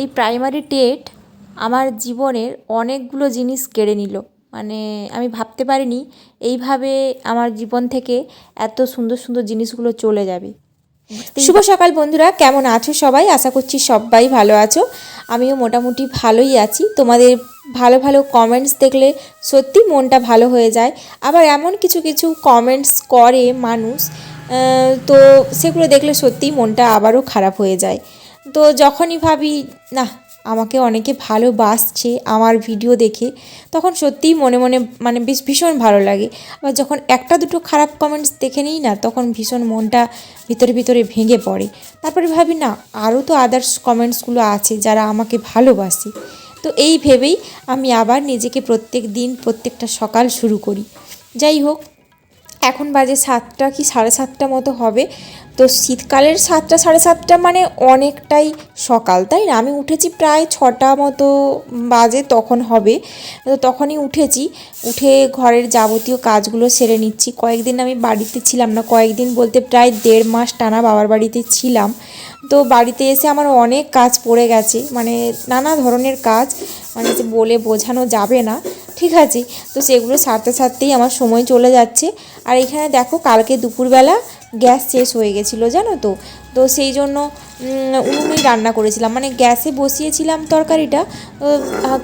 এই primary TET আমার জীবনের অনেকগুলো জিনিস কেড়ে নিল। মানে আমি ভাবতে পারিনি এইভাবে আমার জীবন থেকে এত সুন্দর সুন্দর জিনিসগুলো চলে যাবে। শুভ সকাল বন্ধুরা, কেমন আছো সবাই? আশা করছি সবাই ভালো আছো। আমিও মোটামুটি ভালোই আছি। তোমাদের ভালো ভালো কমেন্টস দেখলে সত্যি মনটা ভালো হয়ে যায়। আবার এমন কিছু কিছু কমেন্টস করে মানুষ তো সেগুলো দেখলে সত্যিই মনটা আবারও খারাপ হয়ে যায়। তো যখনই ভাবি, না, আমাকে অনেকে ভালোবাসছে আমার ভিডিও দেখে, তখন সত্যিই মনে মনে মানে বেশ ভীষণ ভালো লাগে। আবার যখন একটা দুটো খারাপ কমেন্টস দেখে নিই না, তখন ভীষণ মনটা ভিতরে ভিতরে ভেঙে পড়ে। তারপরে ভাবি, না, আরও তো আদার্স কমেন্টসগুলো আছে যারা আমাকে ভালোবাসে। তো এই ভেবেই আমি আবার নিজেকে প্রত্যেক দিন, প্রত্যেকটা সকাল শুরু করি। যাই হোক এখন বাজে সাতটা কি সাড়ে সাতটা মতো হবে। তো শীতকালের সাতটা, সাড়ে সাতটা মানে অনেকটাই সকাল, তাই না? আমি উঠেছি প্রায় ছটা মতো বাজে তখন হবে। তো তখনই উঠেছি, উঠে ঘরের যাবতীয় কাজগুলো সেরে নিচ্ছি। কয়েকদিন আমি বাড়িতে ছিলাম না, কয়েকদিন বলতে প্রায় দেড় মাস টানা বাবার বাড়িতে ছিলাম। তো বাড়িতে এসে আমার অনেক কাজ পড়ে গেছে মানে নানা ধরনের কাজ মানে বলে বোঝানো যাবে না। ঠিক আছে? তো সেগুলো সারতে সারতেই আমার সময় চলে যাচ্ছে। আর এখানে দেখো কালকে দুপুরবেলা গ্যাস শেষ হয়ে গেছিল, জানো তো? তো সেই জন্য উনুনেই রান্না করেছিলাম। মানে গ্যাসে বসিয়েছিলাম তরকারিটা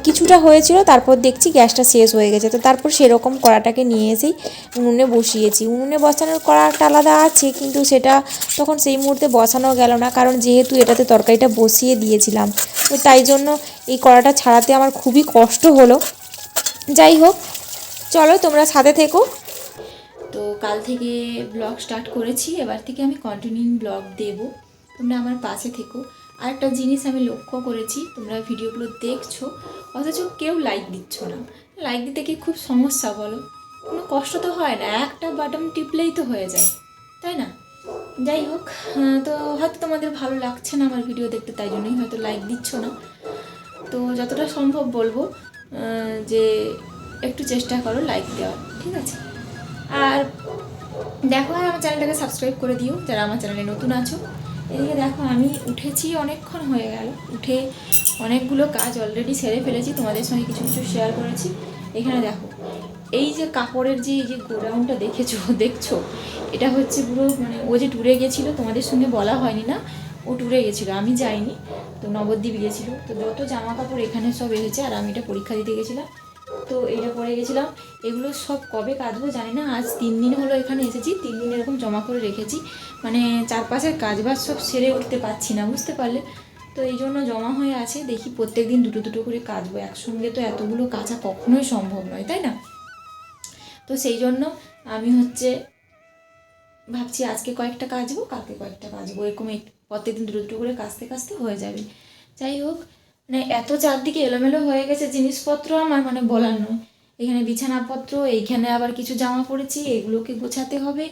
কিছুটা হয়েছিল, তারপর দেখছি গ্যাসটা শেষ হয়ে গেছে। তো তারপর সেরকম কড়াটাকে নিয়ে এসেই উনুনে বসিয়েছি। উনুনে বসানোর কড়াটা আলাদা আছে, কিন্তু সেটা তখন সেই মুহূর্তে বসানো গেল না, কারণ যেহেতু এটাতে তরকারিটা বসিয়ে দিয়েছিলাম। তো তাই জন্য এই কড়াটা ছাড়াতে আমার খুবই কষ্ট হলো। যাই হোক চলো তোমরা সাথে থেকো। তো কাল থেকে ব্লগ স্টার্ট করেছি, এবার থেকে আমি কন্টিনিউ ব্লগ দেব। তোমরা আমার পাশে থেকো। আর একটা জিনিস আমি লক্ষ্য করেছি, তোমরা ভিডিওগুলো দেখছ, অথচ কেউ লাইক দিচ্ছ না। লাইক দিতে কি খুব সমস্যা বলো? কোনো কষ্ট তো হয় না, একটা বাটন টিপলেই তো হয়ে যায়, তাই না? যাই হোক তো হয়তো তোমাদের ভালো লাগছে না আমার ভিডিও দেখতে, তাই জন্যই হয়তো লাইক দিচ্ছ না। তো যতটা সম্ভব বলব যে একটু চেষ্টা করো লাইক দেওয়ার, ঠিক আছে? আর দেখো আর আমার চ্যানেলটাকে সাবস্ক্রাইব করে দিও, যারা আমার চ্যানেলে নতুন আছো। এদিকে দেখো, আমি উঠেছি অনেকক্ষণ হয়ে গেল। উঠে অনেকগুলো কাজ অলরেডি সেরে ফেলেছি, তোমাদের সঙ্গে কিছু কিছু শেয়ার করেছি। এখানে দেখো, এই যে কাপড়ের যে, এই যে গোডাউনটা দেখেছ, দেখছ? এটা হচ্ছে পুরো মানে ও যে ট্যুরে গেছিল, তোমাদের সঙ্গে বলা হয়নি না, ও ট্যুরে গেছিল, আমি যাইনি। তো নবদ্বীপ গেছিল তো যত জামা কাপড় এখানে সব এসেছে, আর আমি এটা পরীক্ষা দিতে গেছিলাম। তো এটা পরে গেছিলাম। এগুলো সব কবে কাচবো জানি না, আজ তিন দিন হলো এখানে এসেছি, তিন দিন এরকম জমা করে রেখেছি। মানে চারপাশের কাজবাজ সব সেরে উঠতে পারছি না, বুঝতে পারলে? তো এই জন্য জমা হয়ে আছে, দেখি প্রত্যেক দিন দুটো দুটো করে কাচবো। একসঙ্গে তো এতগুলো কাচা কখনোই সম্ভব নয়, তাই না? তো সেই জন্য আমি হচ্ছে ভাবছি আজকে কয়েকটা কাচবো কালকে কয়েকটা কাচবো এরকম প্রত্যেকদিন দুটো দুটো করে কাচতে কাচতে হয়ে যাবে। যাই হোক মানে এত চারদিকে এলোমেলো হয়ে গেছে জিনিসপত্র আমার মানে বলার নয়। এখানে বিছানাপত্র, এইখানে আবার কিছু জামা পড়েছি, এগুলোকে গোছাতে হবে।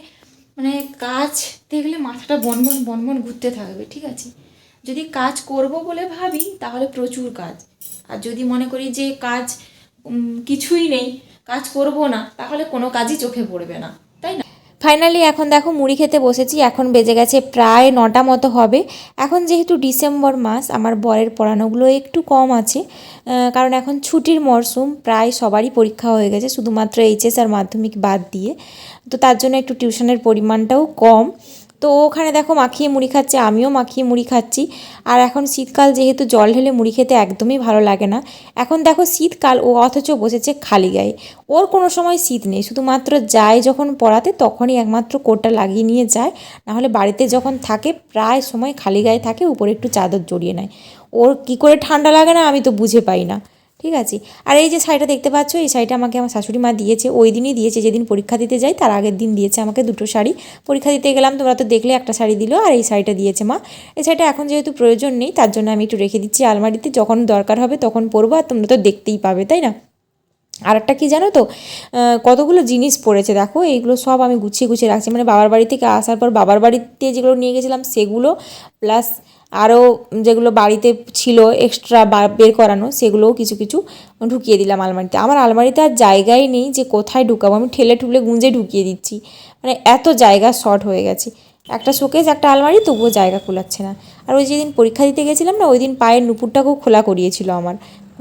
মানে কাজ দেখলে মাথাটা বনবন বনবন ঘুরতে থাকবে, ঠিক আছে? যদি কাজ করব বলে ভাবি, তাহলে প্রচুর কাজ। আর যদি মনে করি যে কাজ কিছুই নেই, কাজ করব না, তাহলে কোনো কাজই চোখে পড়বে না। ফাইনালি এখন দেখো মুড়ি খেতে বসেছি, এখন বেজে গেছে প্রায় নটা মতো হবে। এখন যেহেতু ডিসেম্বর মাস, আমার বরের পড়ানোগুলো একটু কম আছে কারণ এখন ছুটির মরশুম প্রায় সবারই পরীক্ষা হয়ে গেছে, শুধুমাত্র এইচএস আর মাধ্যমিক বাদ দিয়ে। তো তার জন্য একটু টিউশনের পরিমাণটাও কম। তো ওখানে দেখো মাখিয়ে মুড়ি খাচ্ছে, আমিও মাখিয়ে মুড়ি খাচ্ছি। আর এখন শীতকাল যেহেতু জল ঢেলে মুড়ি খেতে একদমই ভালো লাগে না। এখন দেখো শীতকাল, ও অথচ বসেছে খালি গায়ে। ওর কোনো সময় শীত নেই, শুধুমাত্র যায় যখন পড়াতে তখনই একমাত্র কোটটা লাগিয়ে নিয়ে যায়। নাহলে বাড়িতে যখন থাকে, প্রায় সময় খালি গায়ে থাকে, উপরে একটু চাদর জড়িয়ে নেয়। ওর কী করে ঠান্ডা লাগে না আমি তো বুঝে পাই না। ঠিক আছে? আর এই যে শাড়িটা দেখতে পাচ্ছ, এই শাড়িটা আমাকে আমার শাশুড়ি মা দিয়েছে, ওই দিনই দিয়েছে, যেদিন পরীক্ষা দিতে যাই, তার আগের দিন দিয়েছে আমাকে দুটো শাড়ি। পরীক্ষা দিতে গেলাম, তোমরা তো দেখলে একটা শাড়ি দিল আর এই শাড়িটা দিয়েছে মা। এই শাড়িটা এখন যেহেতু প্রয়োজন নেই, তার জন্য আমি একটু রেখে দিচ্ছি আলমারিতে, যখন দরকার হবে তখন পরবো, আর তোমরা তো দেখতেই পাবে, তাই না? আর একটা কি জানো তো? কতগুলো জিনিস পড়েছে দেখো, এইগুলো সব আমি গুছিয়ে গুছিয়ে রাখছি। মানে বাবার বাড়ি থেকে আসার পর বাবার বাড়িতে যেগুলো নিয়ে গেছিলাম সেগুলো প্লাস আরও যেগুলো বাড়িতে ছিল এক্সট্রা বের করানো, সেগুলোও কিছু কিছু ঢুকিয়ে দিলাম আলমারিতে। আমার আলমারিতে আর জায়গাই নেই যে কোথায় ঢুকাবো। আমি ঠেলে ঠুলে গুঁজে ঢুকিয়ে দিচ্ছি। মানে এত জায়গা শর্ট হয়ে গেছে। একটা শোকেস একটা আলমারি, তবুও জায়গা খোলাচ্ছে না। আর ওই যেদিন পরীক্ষা দিতে গেছিলাম না, ওই দিন পায়ের নুপুরটাকেও খোলা করিয়েছিল আমার।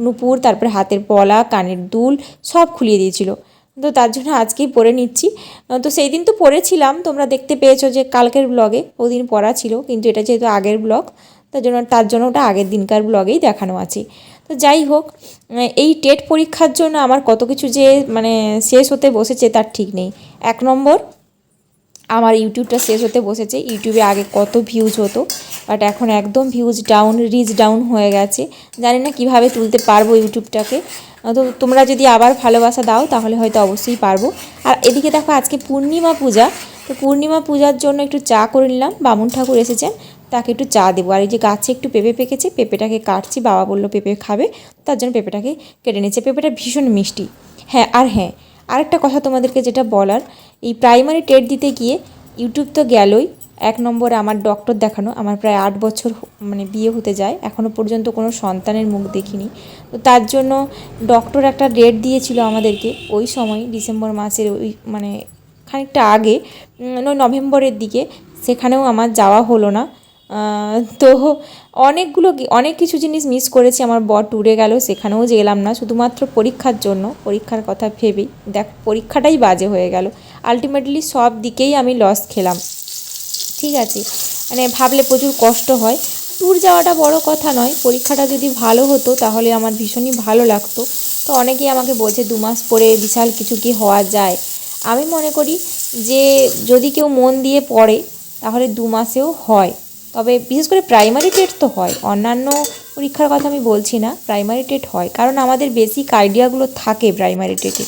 নুপুর, তারপরে হাতের পলা, কানের দুল সব খুলিয়ে দিয়েছিল। তো তার জন্য আজকেই পরে নিচ্ছি। তো সেই দিন তো পরেছিলাম তোমরা দেখতে পেয়েছ যে কালকের ব্লগে ওই দিন পড়া ছিল, কিন্তু এটা যেহেতু আগের ব্লগ তার জন্য তার জন্য ওটা আগের দিনকার ব্লগেই দেখানো আছে। তো যাই হোক এই টেট পরীক্ষার জন্য আমার কত কিছু যে মানে শেষ হতে বসেছে তার ঠিক নেই। এক নম্বর আমার ইউটিউবটা শেষ হতে বসেছে। ইউটিউবে আগে কত ভিউজ হতো বাট এখন একদম ভিউজ ডাউন রিচ ডাউন হয়ে গেছে। জানি না কীভাবে তুলতে পারব ইউটিউবটাকে। তো তোমরা যদি আবার ভালোবাসা দাও, তাহলে হয়তো অবশ্যই পারব। আর এদিকে দেখো আজকে পূর্ণিমা পূজা। তো পূর্ণিমা পূজার জন্য একটু চা করে নিলাম। বামুন ঠাকুর এসেছেন, তাকে একটু চা দেবো। আর এই যে গাছে একটু পেঁপে পেকেছে, পেঁপেটাকে কাটছি, বাবা বলল পেঁপে খাবে। তার জন্য পেঁপেটাকে কেটে নিচ্ছে পেঁপেটা ভীষণ মিষ্টি। হ্যাঁ আর হ্যাঁ আরেকটা কথা তোমাদেরকে যেটা বলার এই প্রাইমারি টেট দিতে গিয়ে ইউটিউব তো গেলই। এক নম্বরে আমার ডক্টর দেখানো, আমার প্রায় আট বছর মানে বিয়ে হতে যায়। এখনও পর্যন্ত কোনো সন্তানের মুখ দেখিনি। তো তার জন্য ডক্টর একটা ডেট দিয়েছিল আমাদেরকে ওই সময়, ডিসেম্বর মাসের ওই মানে খানিকটা আগে নভেম্বরের দিকে। সেখানেও আমার যাওয়া হলো না। তো অনেকগুলো অনেক কিছু জিনিস মিস করেছি। আমার বর ট্যুরে গেল, সেখানেও যে এলাম না। শুধুমাত্র পরীক্ষার জন্য, পরীক্ষার কথা ভেবেই। দেখ, পরীক্ষাটাই বাজে হয়ে গেল। আলটিমেটলি সব দিকেই আমি লস খেলাম। ঠিক আছে? মানে ভাবলে প্রচুর কষ্ট হয়। ট্যুর যাওয়াটা বড় কথা নয়। পরীক্ষাটা যদি ভালো হতো, তাহলে আমার ভীষণই ভালো লাগতো। তো অনেকেই আমাকে বলছে, দু মাস পরে বিশাল কিছু কি হওয়া যায়? আমি মনে করি যে, যদি কেউ মন দিয়ে পড়ে, তাহলে দু মাসেও হয়। তবে বিশেষ করে প্রাইমারি টেট তো হয়, অন্যান্য পরীক্ষার কথা আমি বলছি না প্রাইমারি টেট হয়, কারণ আমাদের বেসিক আইডিয়াগুলো থাকে প্রাইমারি টেটে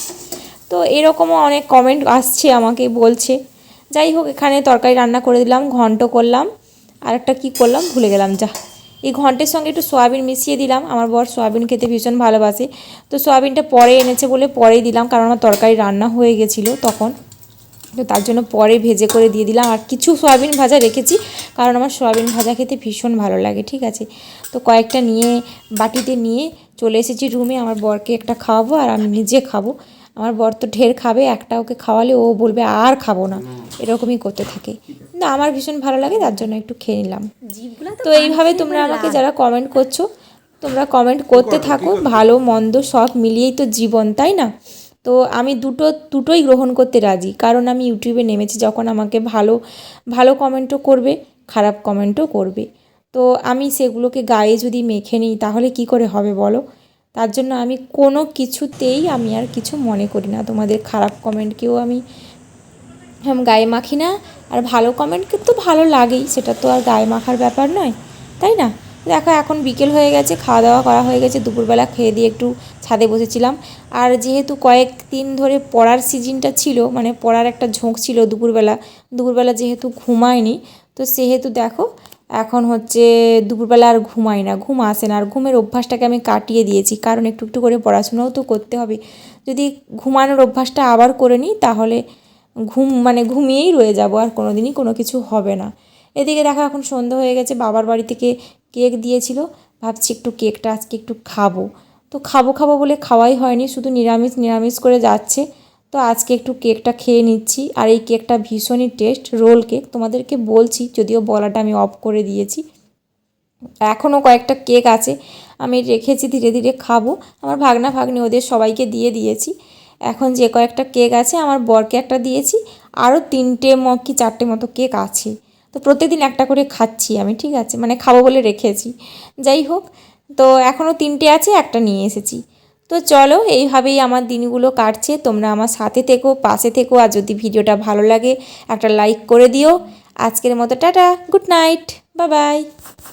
তো এরকমও অনেক কমেন্ট আসছে আমাকে, বলছে, যাই হোক, এখানে তরকারি রান্না করে দিলাম, ঘন্ট করলাম, আর একটা কী করলাম, ভুলে গেলাম, যা। এই ঘন্টের সঙ্গে একটু সয়াবিন মিশিয়ে দিলাম, আমার বর সয়াবিন খেতে ভীষণ ভালোবাসে। তো সয়াবিনটা পরে এনেছে বলে পরেই দিলাম, কারণ আমার তরকারি রান্না হয়ে গেছিল তখন। তো তার জন্য পরে ভেজে করে দিয়ে দিলাম। আর কিছু সয়াবিন ভাজা রেখেছি কারণ আমার সয়াবিন ভাজা খেতে ভীষণ ভালো লাগে ঠিক আছে? তো কয়েকটা নিয়ে বাটিতে নিয়ে চলে এসেছি রুমে। আমার বরকে একটা খাওয়াবো আর আমি নিজে খাব। আমার বর তো ঢের খাবে একটা ওকে খাওয়ালে ও বলবে আর খাব না। এরকমই করতে থাকে। কিন্তু আমার ভীষণ ভালো লাগে তার জন্য একটু খেয়ে নিলাম। তো এইভাবে তোমরা আমাকে যারা কমেন্ট করছ তোমরা কমেন্ট করতে থাকো। ভালো মন্দ সব মিলিয়েই তো জীবন তাই না? তো আমি দুটো, দুটোই গ্রহণ করতে রাজি। কারণ আমি ইউটিউবে নেমেছি, যখন আমাকে ভালো ভালো কমেন্টও করবে, খারাপ কমেন্টও করবে। তো আমি সেগুলোকে গায়ে যদি মেখে নিই, তাহলে কি করে হবে বলো? তার জন্য আমি কোনো কিছুতেই আমি আর কিছু মনে করি না। তোমাদের খারাপ কমেন্টকেও আমি হ্যাঁ গায়ে মাখি না। আর ভালো কমেন্টকে তো ভালো লাগেই, সেটা তো আর গায়ে মাখার ব্যাপার নয়, তাই না? দেখো, এখন বিকেল হয়ে গেছে, খাওয়া দাওয়া করা হয়ে গেছে, দুপুরবেলা খেয়ে দিয়ে একটু ছাদে বসেছিলাম। আর যেহেতু কয়েক দিন ধরে পড়ার সিজনটা ছিল মানে পড়ার একটা ঝোঁক ছিল দুপুরবেলা দুপুরবেলা যেহেতু ঘুমায়নি, তো সেহেতু দেখো এখন হচ্ছে দুপুরবেলা আর ঘুমাই না, ঘুম আসে না। আর ঘুমের অভ্যাসটাকে আমি কাটিয়ে দিয়েছি, কারণ একটু একটু করে পড়াশোনাও তো করতে হবে। যদি ঘুমানোর অভ্যাসটা আবার করে নিই, তাহলে ঘুম মানে ঘুমিয়েই রয়ে যাব, আর কোনো দিনই কোনো কিছু হবে না। এদিকে দেখো এখন সন্ধ্যা হয়ে গেছে, বাবার বাড়ি থেকে কেক দিয়েছিল, ভাবছি একটু কেকটা আজকে একটু খাব। তো খাব খাব বলে খাওয়াই হয়নি, শুধু নিরামিষ নিরামিষ করে যাচ্ছে। তো আজকে একটু কেকটা খেয়ে নিচ্ছি, আর এই কেকটা ভীষণই টেস্ট রোল কেক তোমাদেরকে বলছি, যদিও বলাটা আমি অফ করে দিয়েছি। এখনও কয়েকটা কেক আছে, আমি রেখেছি, ধীরে ধীরে খাব। আমার ভাগনা ভাগ্নি ওদের সবাইকে দিয়ে দিয়েছি। এখন যে কয়েকটা কেক আছে, আমার বরকে একটা দিয়েছি, আরও তিনটে ম, কি চারটে মতো কেক আছে। তো প্রত্যেকদিন একটা করে খাচ্ছি আমি, ঠিক আছে? মানে খাব বলে রেখেছি। যাই হোক তো এখনও তিনটে আছে, একটা নিয়ে এসেছি। তো চলো, এইভাবেই আমার দিনগুলো কাটছে। তোমরা আমার সাথে থেকো, পাশে থেকো, আর যদি ভিডিওটা ভালো লাগে, একটা লাইক করে দিও। আজকের মতো tata, good night Babai bye.